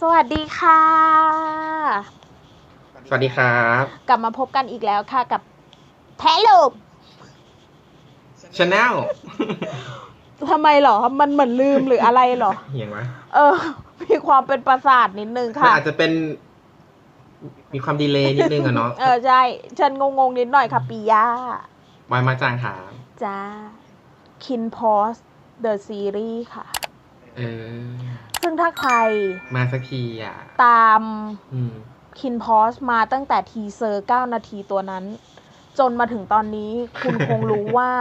สวัสดีค่ะ สวัสดีครับ กลับมาพบกันอีกแล้วค่ะกับแพ้ลูกชาแนลทำไมเหรอ มันเหมือนลืมหรืออะไรเหรอ เหียงวะเออ มีความเป็นประสาทนิดนึงมันค่ะ อาจจะเป็น มีความดีเลย์นิดนึงอะเนาะ เออใช่ ฉันงงๆนิดหน่อยค่ะปีย่าวายมาจางถามจ้าคินพอสเดอะซีรีส์ค่ะ เออ ซึ่งถ้าใครมาสักทีอะ ตามอืม คินพอสมาตั้งแต่ทีเซอร์ 9 นาทีตัวนั้น จนมาถึงตอนนี้คุณคงรู้ว่า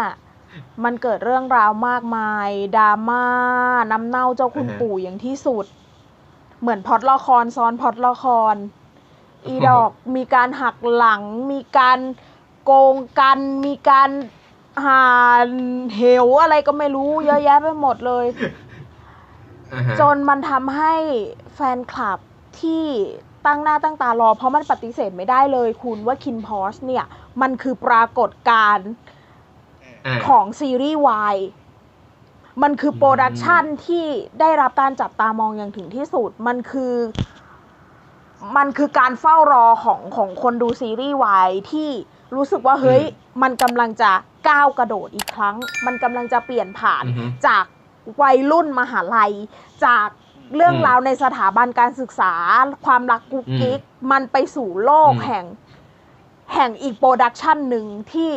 มันเกิดเรื่องราวมากมายดราม่าน้ำเน่าเจ้าคุณอ่าฮะ ปู่อย่างที่สุด เหมือนพล็อดละครซ้อนพล็อดละคร อีดอกมีการหักหลัง มีการโกงกัน มีการหาเหวอะไรก็ไม่รู้ เยอะแยะไปหมดเลย อ่าฮะจนมันทำให้แฟนคลับที่ตั้งหน้าตั้งตารอ เพราะมันปฏิเสธไม่ได้เลยคุณว่าคินพอสเนี่ย มันคือปรากฏการณ์อะของซีรีส์วายมันคือโปรดักชันที่ได้รับการจับตามองอย่างถึงที่สุด มันคือ มันคือการเฝ้ารอของของคนดูซีรีส์วายที่รู้สึกว่าเฮ้ย มันกำลังจะก้าวกระโดดอีกครั้ง มันกำลังจะเปลี่ยนผ่าน อือฮึ จาก วัยรุ่นมหาลัย จากเรื่องอืมราวในสถาบันการศึกษา ความรักกุ๊กกิ๊กมันไปสู่โลกอืมแห่ง แห่งอีกโปรดักชันหนึ่งที่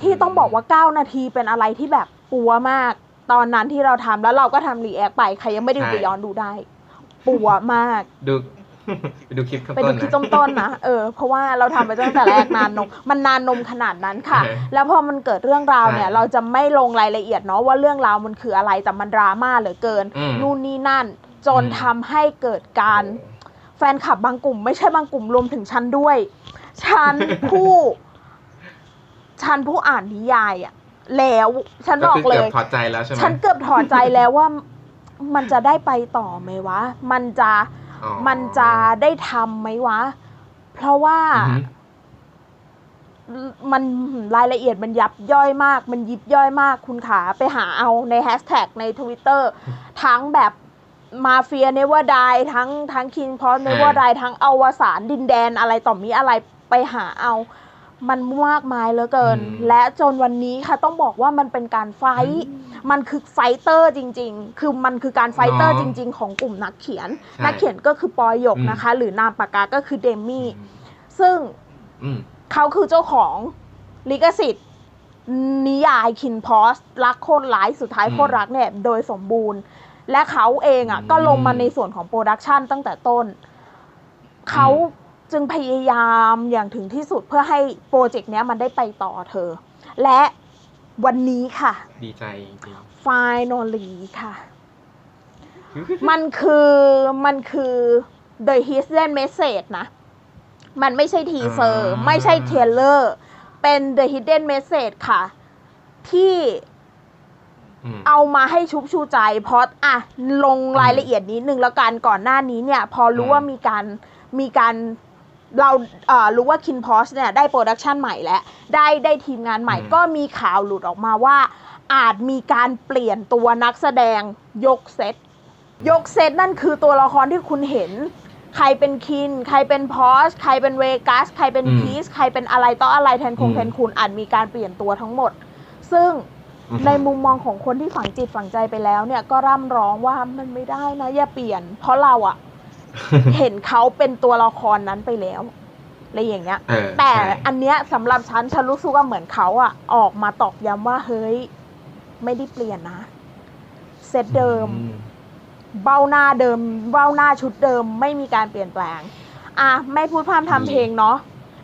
ที่อืมต้องบอกว่า 9 นาทีเป็นอะไรที่แบบปัวมาก ตอนนั้นที่เราทำแล้วเราก็ทำรีแอคไป ใครยังไม่ได้ดูไปย้อนดูได้ปัวมาก ดู ไปดูคลิปข้างไปต้ดูนคลิปนะต้นๆนะเออเพราะว่าเราทำไปตั้งแต่แรกนานนมมันนานนมขนาดนั้นค่ะอ่าฮะแล้วพอมันเกิดเรื่องราวเนี่ยใช่เราจะไม่ลงรายละเอียดเนาะว่าเรื่องราวมันคืออะไรแต่มันดราม่าเหลือเกินอืมนู่นนี่นั่น จนอืมทำให้เกิดการแฟนคลับบางกลุ่ม ไม่ใช่บางกลุ่มรวมถึงฉันด้วยฉันผู้ฉันผู้อ่านนิยายอะแล้วฉันก็บอกคือเลเกือยบถอดใจแล้วใช่ไหมฉันเกือบถอดใจแล้วว่ามันจะได้ไปต่อไหมวะ มันจะอ๋อ มันจะได้ทำไหมวะ เพราะว่าอือฮึมันรายละเอียดมันยับย่อยมาก มันยิบย่อยมากคุณขาไปหาเอาในแฮชแท็กใน Twitter ทั้งแบบมาเฟียเนว e r ด i ทั้งทั้งคิงพอสเนว e r ด i ทั้งอวสานดินแดนอะไรต่อมีอะไรไปหาเอา มันมากมายเหลือเกินอืมและจนวันนี้ค่ะต้องบอกว่ามันเป็นการไฟท์มันคือไฟเตอร์จริง ๆ คือมันคือการไฟเตอร์เนาะจริง ๆ ของกลุ่มนักเขียนใช่นักเขียนก็คือปอยหยกอืมนะคะ หรือนามปากกาก็คือเดมี่ ซึ่งอืมเขาคือเจ้าของลิขสิทธิ์นิยายคินพอสรักโคตรร้ายสุดท้ายอืมโคตรรักเนี่ยโดยสมบูรณ์ และเขาเองอะอืมก็ลงมาในส่วนของโปรดักชันตั้งแต่ต้นเขา จึงพยายามอย่างถึงที่สุดเพื่อให้โปรเจกต์เนี้ยมันได้ไปต่อเธอ และวันนี้ค่ะ ดีใจจริง finally ค่ะๆมันคือมันคือ the hidden message นะ มันไม่ใช่ทีเซอร์อ่าไม่ใช่เทรลเลอร์ เป็น the hidden message ค่ะ ที่อืมเอามาให้ชุบชูใจเพราะอะลงรายละเอียดนิดนึงแล้วกันก่อนหน้านี้เนี่ย พอรู้อืมว่ามีการมีการ เราเอ่อรู้ว่าคินพอสเนี่ยได้โปรดักชันใหม่แล้ว ได้ได้ทีมงานใหม่ ก็มีข่าวหลุดออกมาว่า อาจมีการเปลี่ยนตัวนักแสดงยกเซตยกเซตนั่นคือตัวละครที่คุณเห็น ใครเป็นคิน ใครเป็นพอสใครเป็นเวกัส ใครเป็นอืมพีซใครเป็นอะไรต่ออะไรแทนคงอืม แทนคุณอาจมีการเปลี่ยนตัวทั้งหมด ซึ่งอือฮึในมุมมองของคนที่ฝังจิตฝังใจไปแล้วเนี่ยก็ร่ำร้องว่ามันไม่ได้นะอย่าเปลี่ยน เพราะเราอะ เห็นเขาเป็นตัวละครนั้นไปแล้วอะไรอย่างเงี้ยเออแต่ใช่อันเนี้ยสำหรับฉันฉันรู้สึกว่าเหมือนเขาอะออกมาตอกย้ำว่าเฮ้ย ไม่ได้เปลี่ยนนะเซตเดิมอืเบ้าหน้าเดิม เบ้าหน้าชุดเดิม ไม่มีการเปลี่ยนแปลง อะไม่พูดพร่ำทำเพลงเนาะ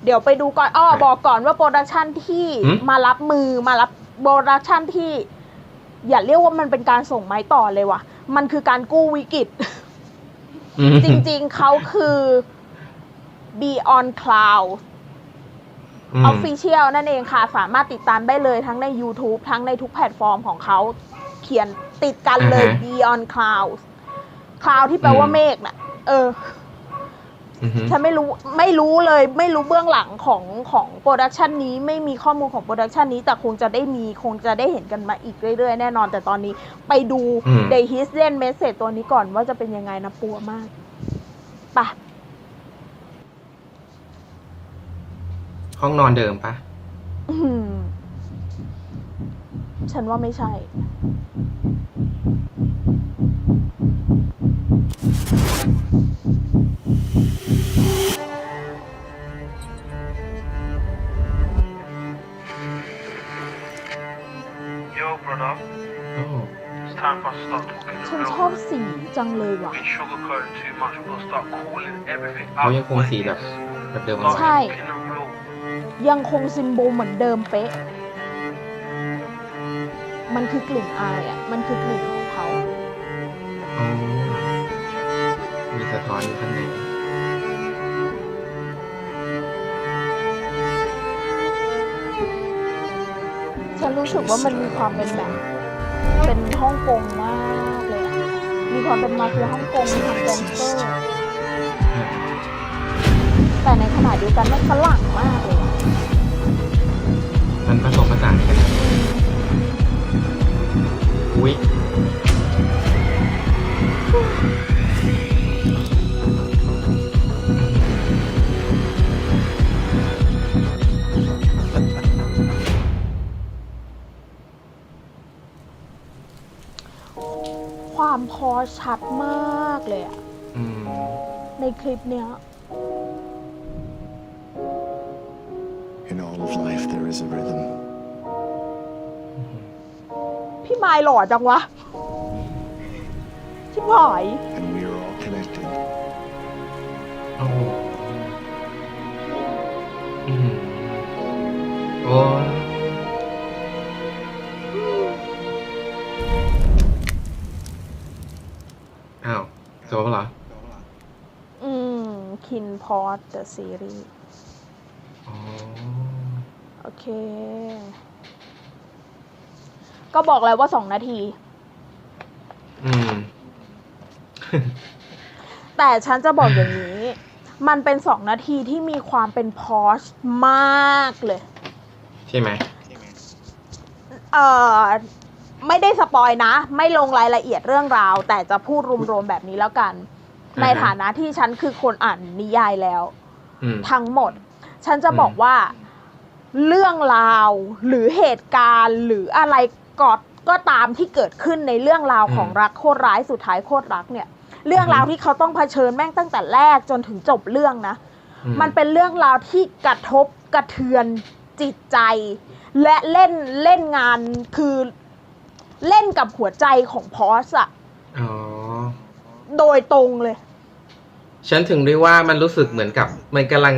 เดี๋ยวไปดูก่อนอ้อบอกก่อนว่าโปรดักชันที่หืมมารับมือมารับโปรดักชันที่ อย่าเรียกว่ามันเป็นการส่งไม้ต่อเลยว่ะ มันคือการกู้วิกฤตอืม จริงๆเขาคือ Beyond Cloud อืม Official นั่นเองค่ะ สามารถติดตามได้เลยทั้งใน YouTube ทั้งในทุกแพลตฟอร์มของเขา เขียนติดกันเลยอ่าฮะ Beyond Cloud Cloud ที่แปลว่าอืมเมฆน่ะ เอออือฮึ ฉันไม่รู้ไม่รู้เลยไม่รู้เบื้องหลังของของโปรดักชันนี้ไม่มีข้อมูลของโปรดักชันนี้แต่คงจะได้มีคงจะได้เห็นกันมาอีกเรื่อยๆ แน่นอน แต่ตอนนี้ไปดูอืม The Hidden Message ตัวนี้ก่อนว่าจะเป็นยังไงนะปัวมากปะห้องนอนเดิมปะอื้อหือฉันว่าไม่ใช่ ฉัน the ช real. อบสีจังเลยว่ะ Been sugarcoating too much. We'll start calling everything เขา out. ยังคง what สี it แบบ is. แบบเดิม Start ใช่ talking the real. ยังคงซิมโบลเหมือนเดิมเป๊ะ มันคือกลิ่นอายอะ มันคือกลิ่นของเขาอ๋อมีสะท้อนอยู่ข้างในฉันรู้สึกว่ามันมีความเป็นแบบ เป็นฮ่องกงมากเลย มีความเป็นมาเฟียฮ่องกงมีความแกงสเตอร์ แต่ในขณะเดียวกันมันฝรั่งมากเลย มันผสมผสานกันอุ้ย ความพอชัดมากเลยอะอืมในคลิปเนี้ย In all of life, there is a rhythm. พี่ไมล์หล่อจังวะ ชิบหาย and we are all connected. โอ้โหอืมโอ้ย จบแล้วเหรออืมคินพอ t เดอะซีรีส์อ๋อโอเค ก็บอกแล้วว่าสองนาที อืม แต่ฉันจะบอกอย่างนี้ มันเป็นสองนาทีที่มีความเป็นพอชมากเลย ใช่ไหมเอ่อ ไม่ได้สปอยนะ ไม่ลงรายละเอียดเรื่องราว แต่จะพูดรวมๆแบบนี้แล้วกัน ในฐานะที่ฉันคือคนอ่านนิยายแล้วอืมทั้งหมด ฉันจะอืมบอกว่าเรื่องราวหรือเหตุการณ์หรืออะไรก็ก็ตามที่เกิดขึ้นในเรื่องราวของรักโคตรร้ายสุดท้ายโคตรรักเนี่ย เรื่องราวที่เขาต้องเผชิญแม่งตั้งแต่แรกจนถึงจบเรื่องนะอืมันเป็นเรื่องราวที่กระทบกระเทือนจิตใจ และเล่นเล่นงานคือ เล่นกับหัวใจของพอสอะอ๋อ โดยตรงเลย ฉันถึงได้ว่ามันรู้สึกเหมือนกับ มันกำลัง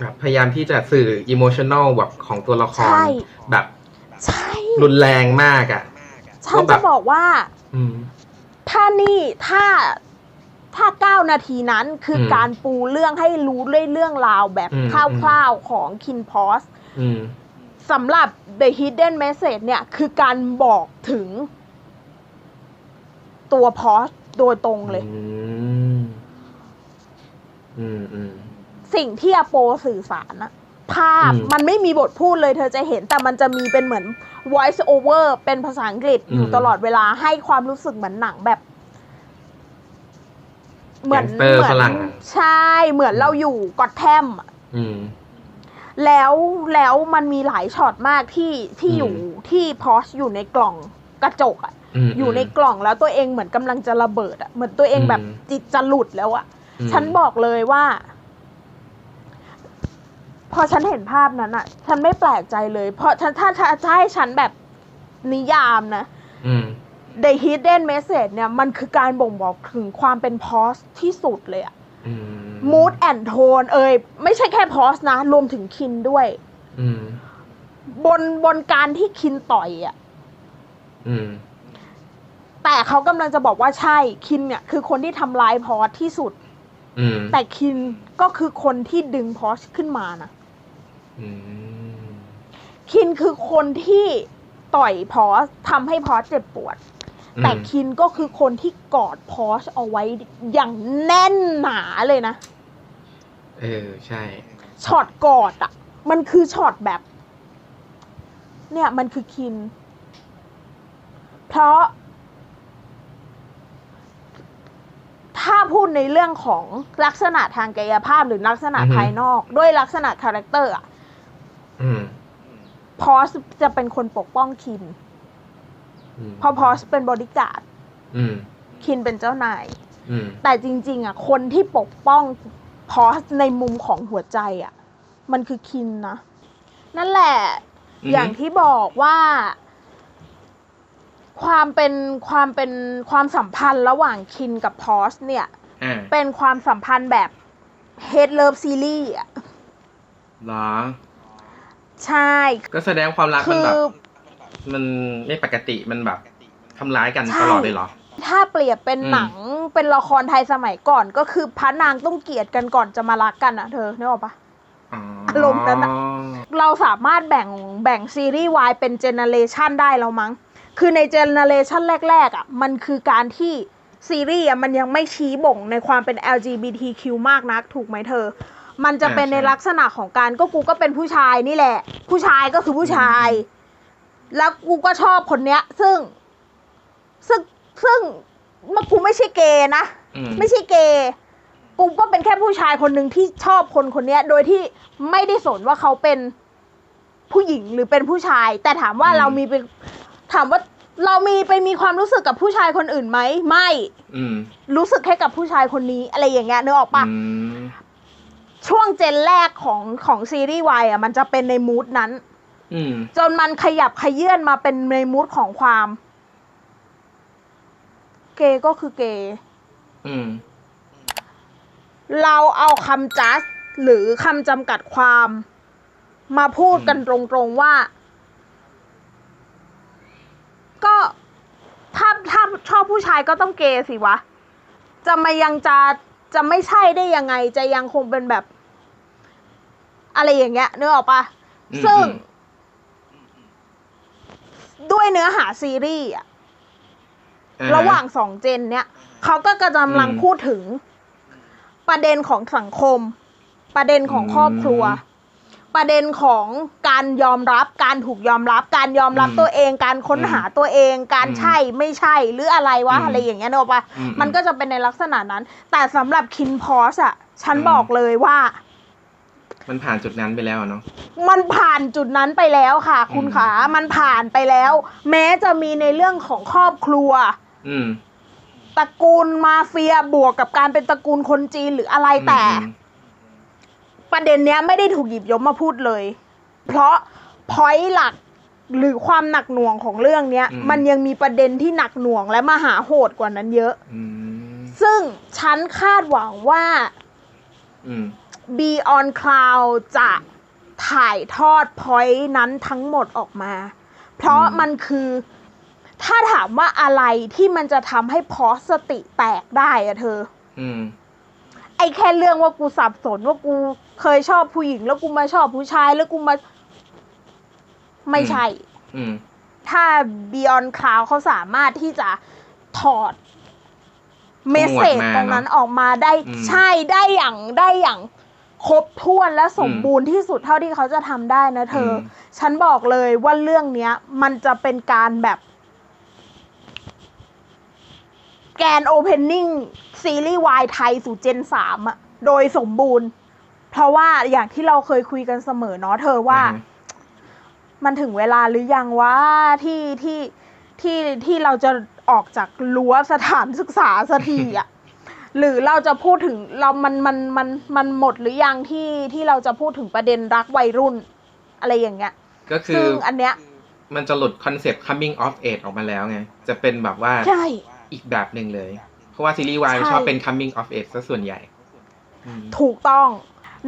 แบบพยายามที่จะสื่ออิโมชัน a ลแบบของตัวละคร ใช่ แบบ ใช่รุนแรงมากอะ ฉันจะบอกว่า อืม ถ้านี่ถ้าถ้าเก้านาทีนั้นคืออมการปูเรื่องให้รู้เรื่องเรื่องราวแบบอืม คร่าวๆของคินพอส อืม สำหรับ The Hidden Message เนี่ย คือการบอกถึงตัวพอสโดยตรงเลย อืม อืมอืมสิ่งที่อโปสื่อสารอะภาพอืมมันไม่มีบทพูดเลยเธอจะเห็น แต่มันจะมีเป็นเหมือน voice over เป็นภาษาอังกฤษอยู่อืมตลอดเวลาให้ความรู้สึกเหมือนหนังแบบ เหมือนแก๊งสเตอร์เหมืฝรั่งใช่ เหมือนเราอยู่กอดแทมอะอืม แล้วแล้วมันมีหลายช็อตมากที่ที่อืมอยู่ที่พอสอยู่ในกล่องกระจกอะอืมอยู่ในกล่องแล้วตัวเองเหมือนกำลังจะระเบิดอะเหมือนตัวเองแบบอืมจิตจะหลุดแล้วอะอืมฉันบอกเลยว่า พอฉันเห็นภาพนั้นอะฉันไม่แปลกใจเลย เพราะฉันถ้าถ้าถ้าให้ฉันแบบนิยามนะอืม The Hidden Message เนี่ยมันคือการบ่งบอกถึงความเป็นพอสที่สุดเลยอะ อืม mood and tone เอ่ยไม่ใช่แค่พอสนะ รวมถึงคินด้วยอืมบนบนการที่คินต่อยอะอืมแต่เขากำลังจะบอกว่าใช่คินเนี่ย คือคนที่ทำร้ายพอสที่สุดอืมแต่คินก็คือคนที่ดึงพอสขึ้นมานะอืมคินคือคนที่ต่อยพอสทำให้พอสเจ็บปวด แต่คินก็คือคนที่กอดพอสเอาไว้อย่างแน่นหนาเลยนะ เออ ใช่ ช็อตกอดอะ่ะ มันคือช็อตแบบ เนี่ย มันคือคิน เพราะถถ้าพูดในเรื่องของลักษณะทางกายภาพหรือลักษณะอือฮึภายนอก ด้วยลักษณะคาแรคเตอร์อะอืมพอสจะเป็นคนปกป้องคินอืมเพราะพอสเป็นบริการดอืมคินเป็นเจ้านายอืมแต่จริง ๆ อะ คนที่ปกป้องพอสในมุมของหัวใจอะ มันคือคินนะนั่นแหละอือฮึอย่างที่บอกว่า ความเป็นความเป็นความสัมพันธ์ระหว่างคินกับพอสเนี่ยอ่าเป็นความสัมพันธ์แบบเฮดเลิฟซีรีส์อะเหรอใช่ ก็แสดงความรักคืมันอแบบ มันไม่ปกติมันแบบทำร้ายกันใช่ตลอดเลยเหรอ ถ้าเปรียบเป็นอืมหนังเป็นละครไทยสมัยก่อนก็คือพระนางต้องเกลียดกันก่อนจะมารักกันอะเธอนึกออกปะอ๋ออารมณ์นั้นอะเราสามารถแบ่งแบ่งซีรีส์วายเป็นเจเนเรชันได้แล้วมั้ง คือในเจเนเรชันแรก ๆอะมันคือการที่ซีรีส์อะมันยังไม่ชี้บ่งในความเป็น LGBTQ มากนักถูกไหมเธอ มันจะเป็นในลักษณะของการก็กูก็เป็นผู้ชายนี่แหละ ผู้ชายก็คือผู้ชาย แล้วกูก็ชอบคนเนี้ย ซึ่ง ซึ่งซึ่งมันกูไม่ใช่เกย์นะ อืม ไม่ใช่เกย์กูก็เป็นแค่ผู้ชายคนหนึ่งที่ชอบคนคนเนี้ย โดยที่ไม่ได้สนว่าเขาเป็นผู้หญิงหรือเป็นผู้ชาย แต่ถามว่าอืม เรามีไปถามว่าเรามีไปมีความรู้สึกกับผู้ชายคนอื่นไหมไม่อืมรู้สึกแค่กับผู้ชายคนนี้อะไรอย่างเงี้ยนึกออกปะ อืมช่วงเจนแรกของของซีรีส์วายอะมันจะเป็นในมูดนั้นอืม จนมันขยับขยื่นมาเป็นในมูดของความ เกย์ก็คือเกย์อืมเราเอาคำจัสหรือคำจำกัดความ มาพูดกันตรงๆว่า ก็ถ้าถ้าชอบผู้ชายก็ต้องเกย์สิวะ จะมายังจะจะไม่ใช่ได้ยังไง จะยังคงเป็นแบบ อะไรอย่างเงี้ยนึกออกปะอืมซึ่งอืม ด้วยเนื้อหาซีรีส์อะอ่าระหว่างสองเจนเนี้ยเขาก็กำลังอืมพูดถึง ประเด็นของสังคม ประเด็นของอืมครอบครัว ประเด็นของการยอมรับ การถูกยอมรับ การยอมรับอืมตัวเอง การค้นอืมหาตัวเอง การอืมใช่ไม่ใช่ หรืออะไรวะอืมอะไรอย่างเงี้ยเนกอะปะอืมมันก็จะเป็นในลักษณะนั้น แต่สำหรับคินพอสอะฉันอืมบอกเลยว่า มันผ่านจุดนั้นไปแล้วอะเนาะ มันผ่านจุดนั้นไปแล้วค่ะ คุณอืมขา มันผ่านไปแล้ว แม้จะมีในเรื่องของครอบครัว อืม ตระกูลมาเฟียบวกกับการเป็นตระกูลคนจีนหรืออะไรแต่ อืมประเด็นเนี้ยไม่ได้ถูกหยิบยกมาพูดเลย เพราะพอยหลักหรือความหนักหน่วงของเรื่องเนี้ย อืม มันยังมีประเด็นที่หนักหน่วงและมหาโหดกว่านั้นเยอะ อืมซึ่งฉันคาดหวังว่า อืม Beyond Cloud จะถ่ายทอดพอยต์นั้นทั้งหมดออกมา เพราะอืมมันคือถ้าถามว่าอะไรที่มันจะทำให้พอสสติแตกได้อะเธอ อืม ไอ้แค่เรื่องว่ากูสับสนว่ากูเคยชอบผู้หญิง แล้วกูมาชอบผู้ชายแล้วกูมา ไม่ใช่ อืม ถ้า Beyond Cloud เขาสามารถที่จะถอด เมสเซจมาตรงนั้นเนอะออกมาได้อืม ใช่ได้อย่างได้อย่าง ครบถ้วนและสมบูรณ์ที่สุดเท่าที่เขาจะทำได้นะเธออม ฉันบอกเลยว่าเรื่องเนี้ย มันจะเป็นการแบบแกนโอเพนนิ่งซีรีส์วายไทยสู่เจนสามอะโดยสมบูรณ์ เพราะว่าอย่างที่เราเคยคุยกันเสมอเนาะเธอว่าอ่าฮะมันถึงเวลาหรือยังว่าที่ที่ที่ที่เราจะออกจากรั้วสถานศึกษาสักทีอะ หรือเราจะพูดถึงเรามันมันมันมันหมดหรือยังที่ที่เราจะพูดถึงประเด็นรักวัยรุ่น อะไรอย่างเงี้ย ก็คือซึ่งอันเนี้ย มันจะหลุดคอนเซปต์ coming of age ออกมาแล้วไง จะเป็นแบบว่าใช่อีกแบบหนึ่งเลย เพราะว่าซีรีส์วายใช่ชอบเป็น coming of age ซะส่วนใหญ่อืมถูกต้อง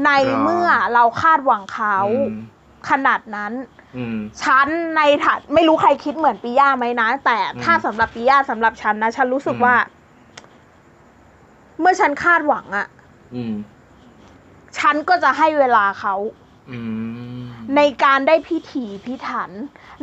ในครับเมื่อเราคาดหวังเขาอืมขนาดนั้นอืมฉันในฐานไม่รู้ใครคิดเหมือนปิย่าไหมนะ แต่ถ้าอืมสำหรับปิย่าสำหรับฉันนะ ฉันรู้สึกอืมว่า เมื่อฉันคาดหวังอะอืม ฉันก็จะให้เวลาเขาอืม ในการได้พิถีพิถัน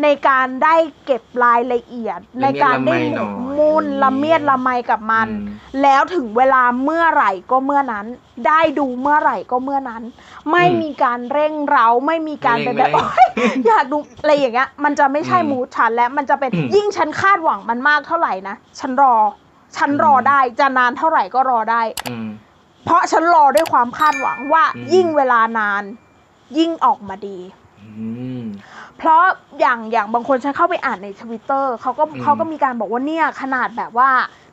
ในการได้เก็บรายละเอียด ในละเมียดการได้ละไมหหน่มอยกมุ่นละเมียดละไมกับมัน อืม แล้วถึงเวลาเมื่อไหร่ก็เมื่อนั้น ได้ดูเมื่อไหร่ก็เมื่อนั้น ไม่มีการเร่งเร้าไม่มีการเป็นแบบ ไม่โอ๊เร่ยอยากดูอะไรอย่างเงี้ย มันจะไม่ใช่อืมมูดฉันและมันจะเป็นอืม ยิ่งฉันคาดหวังมันมากเท่าไหร่นะ ฉันรอ ฉันรอได้จะนานเท่าไหร่ก็รอได้อืมเพราะฉันรอด้วยความคาดหวังว่าอืมยิ่งเวลานาน ยิ่งออกมาดีอืมเพราะอย่างอย่างบางคนฉันเข้าไปอ่านในทวิตเตอร์เขาก็อืมเขาก็มีการบอกว่าเนี่ยขนาดแบบว่า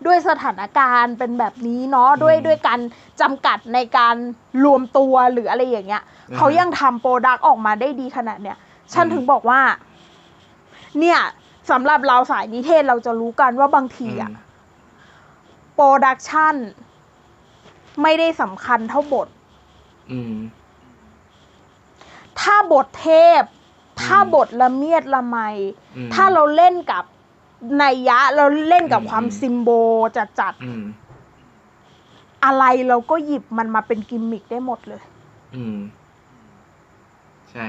ด้วยสถานการณ์เป็นแบบนี้เนาะด้วยอืมด้วยการจำกัดในการรวมตัวหรืออะไรอย่างเงี้ยอืมเขายังทำโปรดักต์ออกมาได้ดีขนาดเนี้ยฉันอืมถึงบอกว่า เนี่ยสำหรับเราสายนิเทศเราจะรู้กันว่าบางทีอะ โปรดักชันไม่ได้สำคัญเท่าบทอืมถ้าบทเทพ ถ้าบทละเมียดละไมอืมถ้าเราเล่นกับนัยยะ เราเล่นกับอืมความอืมซิมโบจัดจัดอืมๆอะไรเราก็หยิบมันมาเป็นกิมมิคได้หมดเลย อืม ใช่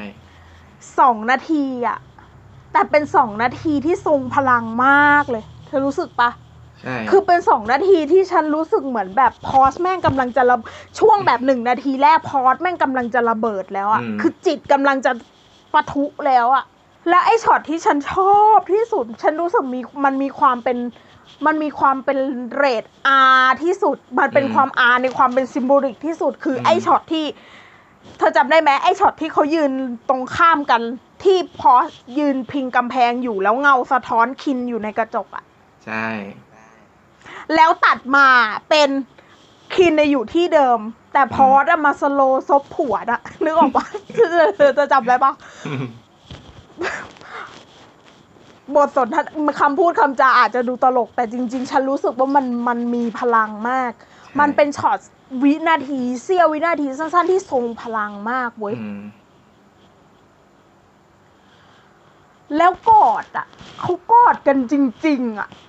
สองนาทีอะแต่เป็นสองนาทีที่ทรงพลังมากเลย เธอรู้สึกปะ ใช่คือเป็นสองนาทีที่ฉันรู้สึกเหมือนแบบพอสแม่งกำลังจะระช่วงแบบหนึ่งนาทีแรกพอสแม่งกำลังจะระเบิดแล้วอะอืมคือจิตกำลังจะปะทุแล้วอะแล้วไอ้ช็อตที่ฉันชอบที่สุด ฉันรู้สึกมีมันมีความเป็นมันมีความเป็นเรทอาที่สุด มันเป็นความอาในความเป็นซิมโบลิกที่สุด คืออมไอ้ช็อตที่ เธอจำได้ไหมไอ้ช็อตที่เขายืนตรงข้ามกันที่พอสยืนพิงกำแพงอยู่แล้วเงาสะท้อนคินอยู่ในกระจกอะใช่ แล้วตัดมาเป็นคินในยอยู่ที่เดิม แต่พอสอะมาสโลว์ซบผัวอะนึกออกปะเธอจะจำได้ปะบทสนทนาคำพูดคำจาอาจจะดูตลก แต่จริง ๆ ฉันรู้สึกว่ามันมันมีพลังมาก มันเป็นช็อตวินาทีเสี้ยววินาทีสั้นๆที่ทรงพลังมากเว้ยอืมแล้วกอดอะเขากอดกันจริง ๆอะอืม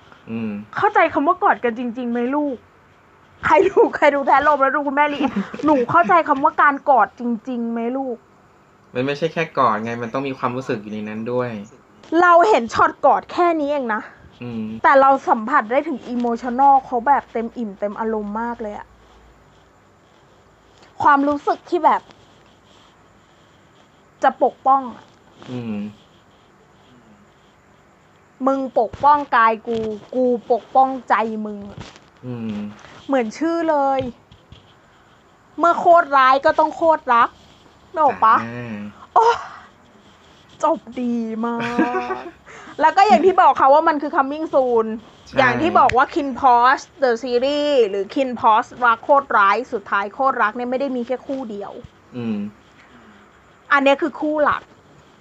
เข้าใจคำว่ากอดกันจริงๆไหมลูก ใครดูใครดูแท้ลมแล้วดูคุณแม่ลีหนูเข้าใจคำว่าการกอดจริงๆไหมลูก มันไม่ใช่แค่กอดไง มันต้องมีความรู้สึกอยู่ในนั้นด้วย เราเห็นช็อตกอดแค่นี้เองนะอืมแต่เราสัมผัสได้ถึงอิโมชันอลเขาแบบเต็มอิ่มเต็มอารมณ์มากเลยอะความรู้สึกที่แบบ จะปกป้องอะอืม มึงปกป้องกายกู กูปกป้องใจมึง อืม เหมือนชื่อเลย เมื่อโคตรร้ายก็ต้องโคตรรักนึกออกปะอ่าโอ้จบดีมาก แล้วก็อย่างที่บอกค่ะว่ามันคือ coming soon ใช่อย่างที่บอกว่า Kin p o s The Series หรือ Kin p o s รักโคตรร้ายสุดท้ายโคตรรักเนี่ยไม่ได้มีแค่คู่เดียว อืม อันเนี้ยคือคู่หลัก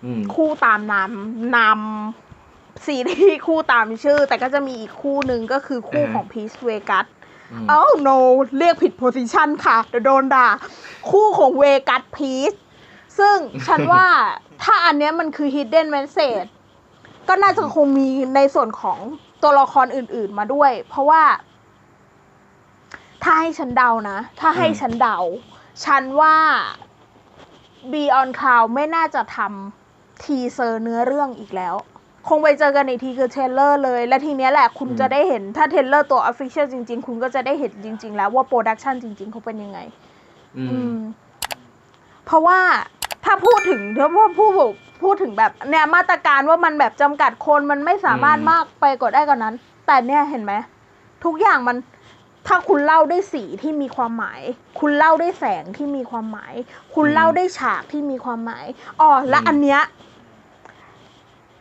อืม คู่ตามนำนำ ซีรีส์คู่ตามชื่อ แต่ก็จะมีอีกคู่หนึ่งก็คือคู่ของ Peace Vegas อืมเอ้า no เรียกผิดโพสิชันค่ะเดี๋ยวโดนด่า คู่ของเวกัสพีซซึ่งฉันว่าถ้าอันเนี้ยมันคือ hidden message ก็น่าจะคงมีในส่วนของตัวละครอื่น ๆ มาด้วย เพราะว่า ถ้าให้ฉันเดานะ ถ้าให้อืมฉันเดา ฉันว่า Beyond Cloud ไม่น่าจะทำทีเซอร์เนื้อเรื่องอีกแล้ว คงไปเจอกันอีกทีคือเทรลเลอร์เลย และทีเนี้ยแหละคุณอืมจะได้เห็นถ้าเทรลเลอร์ตัว Official จริง ๆ คุณก็จะได้เห็นจริง ๆ แล้วว่าโปรดักชันจริง ๆเขาเป็นยังไง อือืม ม เพราะว่าถ้าพูดถึงถ้าพูดพูดพูดถึงแบบเนี่ยมาตรการว่ามันแบบจำกัดคนมันไม่สามารถอืม มากไปกว่าได้กว่านั้น แต่เนี่ยเห็นไหมทุกอย่างมันถ้าคุณเล่าด้วยสีที่มีความหมาย คุณเล่าด้วยแสงที่มีความหมาย คุณเล่าด้วยฉากที่มีความหมายอ๋อและอันเนี้ย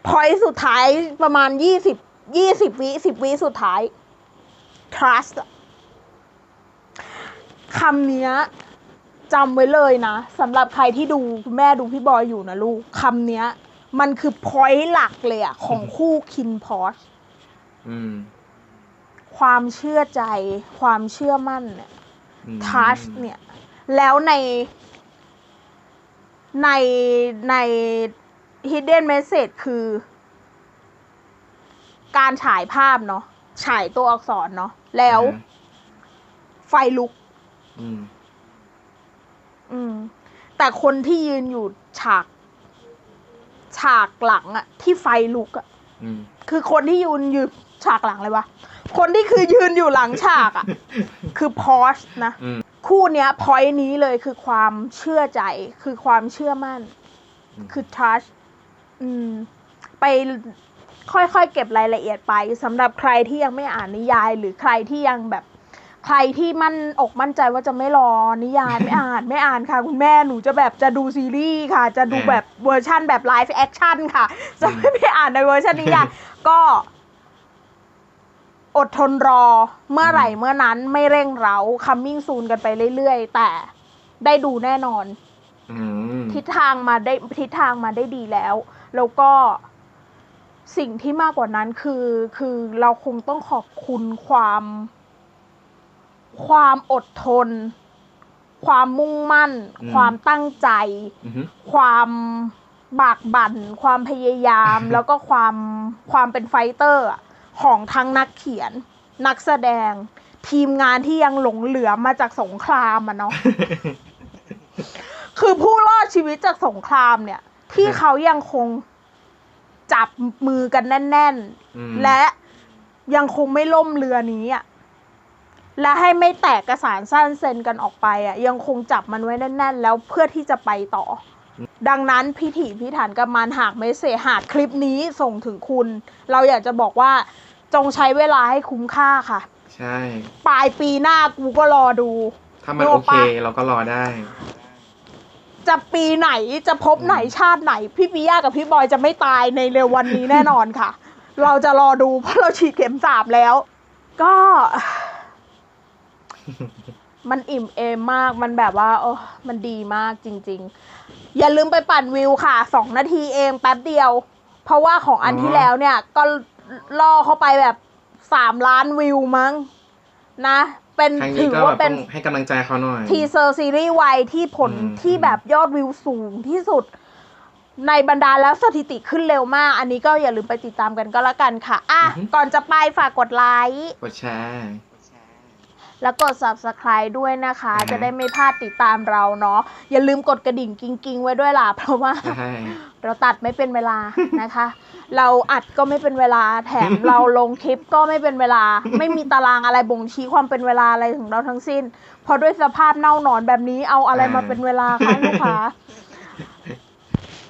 พอยสุดท้ายประมาณยี่สิบยี่สิบวิสิบวิสุดท้าย trust อะคำเนี้ยจำไว้เลยนะสำหรับใครที่ดูคุณแม่ดูพี่บอยอยู่นะลูกคำเนี้ยมันคือพอยต์หลักเลยอะของคู่คินพอชอืมความเชื่อใจ ความเชื่อมั่นเนี่ยอืมทัชเนี่ย แล้วในในใน hidden message คือ การฉายภาพเนาะฉายตัวอักษรเนาะแล้วอ่าฮะไฟลุก อืม อืม แต่คนที่ยืนอยู่ฉาก ฉากหลังอะที่ไฟลุกอะอืม คือคนที่ยืนยืนฉากหลังเลยวะคนที่คือยืนอยู่หลังฉากอะคือพอชนะอืม คู่เนี้ยพอยนี้เลยคือความเชื่อใจ คือความเชื่อมั่นอืมคือ trust อืม ไปค่อยๆเก็บรายละเอียดไปสำหรับใครที่ยังไม่อ่านนิยาย หรือใครที่ยังแบบ ใครที่มั่นอกมั่นใจว่าจะไม่รอนิยายไม่อ่านไม่อ่านค่ะ คุณแม่หนูจะแบบจะดูซีรีส์ค่ะ จะดูอ่าแบบเวอร์ชั่นแบบไลฟ์แอคชั่นค่ะ จะไม่ไปอ่านในเวอร์ชันนิยายก็ อดทนรอเมื่อไหร่เมื่อนั้นไม่เร่งเร้าคัมมิ่งซูนกันไปเรื่อยๆ แต่ได้ดูแน่นอนอืมทิศทางมาได้ทิศทางมาได้ดีแล้ว แล้วก็สิ่งที่มากกว่านั้นคือคือเราคงต้องขอบคุณความ ความอดทน ความมุ่งมั่นอืมความตั้งใจอือฮึความบากบั่น ความพยายาม แล้วก็ความความเป็นไฟเตอร์อะของทั้งนักเขียน นักแสดง ทีมงานที่ยังหลงเหลือมาจากสงครามอะเนาะคือผู้รอดชีวิตจากสงครามเนี่ย ที่เขายังคงจับมือกันแน่น อืม ๆ และยังคงไม่ล่มเรือนี้อะและให้ไม่แตกกระสานสั้นเซนกันออกไปอะ ยังคงจับมันไว้แน่น ๆ แล้วเพื่อที่จะไปต่อดังนั้นพิถีพิถันกับมันหากไม่เสหากคลิปนี้ส่งถึงคุณ เราอยากจะบอกว่าจงใช้เวลาให้คุ้มค่าค่ะ ใช่ ปลายปีหน้ากูก็รอดู ถ้ามันโลโอปะเค เราก็รอได้ จะปีไหนจะพบไหนชาติไหน พี่ปิยากับพี่บอยจะไม่ตายในเร็ววันนี้แน่นอนค่ะ เราจะรอดูเพราะเราฉีดเข็มสามแล้ว ก็ มันอิ่มเอมมากมันแบบว่าโอ้มันดีมากจริง ๆ อย่าลืมไปปั่นวิวค่ะสองนาทีเองแป๊บเดียว เพราะว่าของอันที่แล้วเนี่ย ก็ล่อเข้าไปแบบสามล้านวิวมั้ง นะ เป็นครั้งถืนี้อก็ว่าแบบเป็ต้น องให้กำลังใจเขาหน่อย ทีเซอร์ซีรีส์วายที่ผลอืม ที่แบบยอดวิวสูงที่สุด ในบรรดาแล้วสถิติขึ้นเร็วมาก อันนี้ก็อย่าลืมไปติดตามกันก็แล้วกันค่ะ อะ ก่อนจะไปฝากกดไลค์ กดแชร์ แล้วกด subscribe ด้วยนะคะอ่าฮะจะได้ไม่พลาดติดตามเราเนาะอย่าลืมกดกระดิ่งกิ้งๆ ไว้ด้วยล่ะเพราะว่า ใช่ เราตัดไม่เป็นเวลานะคะ เราอัดก็ไม่เป็นเวลา แถมเราลงคลิปก็ไม่เป็นเวลา ไม่มีตารางอะไรบ่งชี้ความเป็นเวลาอะไรของเราทั้งสิ้น เพราะด้วยสภาพเน่าหนอนแบบนี้เอาอะไรมาเป็นเวลาคะลูกค้า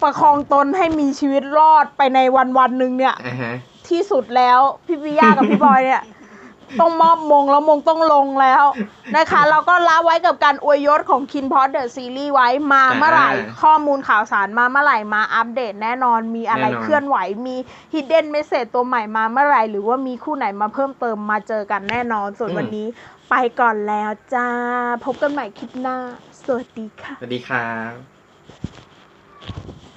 ประคองตนให้มีชีวิตรอดไปในวันวันๆหนึ่งเนี่ย อ่าฮะ ที่สุดแล้ว พี่ปิยากับพี่บอยเนี่ย ต้องมอบมงแล้วมงต้องลงแล้วนะคะ เราก็ละไว้กับการอวยยศของคินพอดเดอะซีรีส์ไว้มาเมื่อไหร่อ่าข้อมูลข่าวสารมาเมื่อไหร่มาอัปเดตแน่นอนมีอะไรแน่นอนเคลื่อนไหวมี hidden message ตัวใหม่มาเมื่อไหร่ หรือว่ามีคู่ไหนมาเพิ่มเติมมาเจอกันแน่นอนส่วนวันนี้ไปก่อนแล้วจ้า พบกันใหม่คลิปหน้า สวัสดีค่ะ สวัสดีครับ